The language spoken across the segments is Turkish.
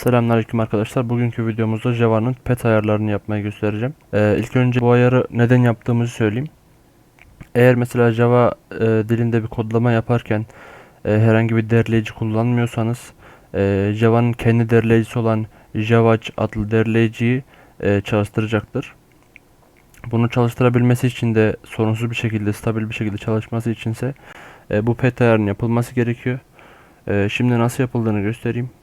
Selamünaleyküm arkadaşlar. Bugünkü videomuzda Java'nın pet ayarlarını yapmayı göstereceğim. Ee, ilk önce bu ayarı neden yaptığımızı söyleyeyim. Eğer mesela Java e, dilinde bir kodlama yaparken e, herhangi bir derleyici kullanmıyorsanız e, Java'nın kendi derleyicisi olan Javac adlı derleyiciyi e, çalıştıracaktır. Bunu çalıştırabilmesi için de sorunsuz bir şekilde, stabil bir şekilde çalışması içinse e, bu pet ayarının yapılması gerekiyor. E, şimdi nasıl yapıldığını göstereyim.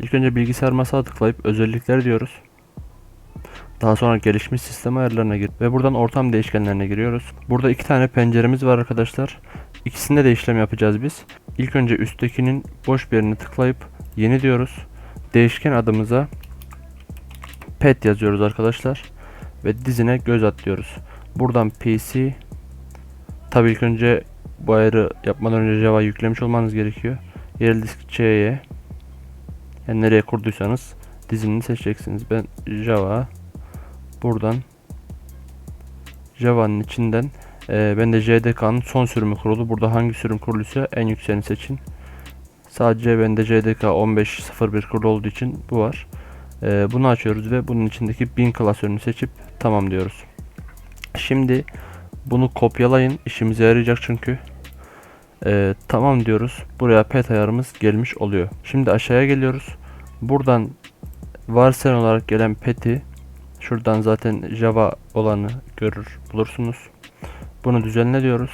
İlk önce bilgisayar masaya tıklayıp özellikler diyoruz. Daha sonra gelişmiş sistem ayarlarına gir ve buradan ortam değişkenlerine giriyoruz. Burada iki tane penceremiz var arkadaşlar. İkisinde de işlem yapacağız biz. İlk önce üsttekinin boş bir yerine tıklayıp yeni diyoruz. Değişken adımıza pet yazıyoruz arkadaşlar. Ve dizine göz at diyoruz. Buradan PC Tabii ilk önce bu ayarı yapmadan önce Java yüklemiş olmanız gerekiyor. Yerel disk C'ye yani nereye kurduysanız dizini seçeceksiniz. Ben Java buradan Java'nın içinden e, ben de JDK'nın son sürümü kurulu. Burada hangi sürüm kuruluysa en yükseğini seçin. Sadece bende JDK 15.01 kurulu olduğu için bu var. E, bunu açıyoruz ve bunun içindeki bin klasörünü seçip tamam diyoruz. Şimdi bunu kopyalayın. işimize yarayacak çünkü. E, tamam diyoruz. Buraya pet ayarımız gelmiş oluyor. Şimdi aşağıya geliyoruz. Buradan varsayılan olarak gelen pet'i şuradan zaten Java olanı görür bulursunuz. Bunu düzenle diyoruz.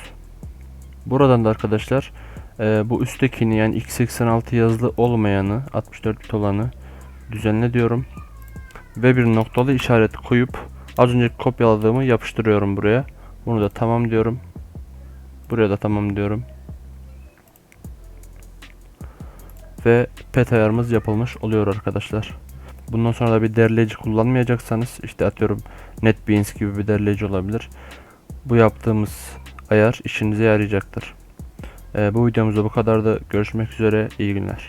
Buradan da arkadaşlar e, bu üsttekini yani x86 yazılı olmayanı 64 bit olanı düzenle diyorum. Ve bir noktalı işaret koyup az önce kopyaladığımı yapıştırıyorum buraya. Bunu da tamam diyorum. Buraya da tamam diyorum. Ve pet ayarımız yapılmış oluyor arkadaşlar. Bundan sonra da bir derleyici kullanmayacaksanız işte atıyorum NetBeans gibi bir derleyici olabilir. Bu yaptığımız ayar işinize yarayacaktır. Ee, bu videomuzda bu kadar da görüşmek üzere iyi günler.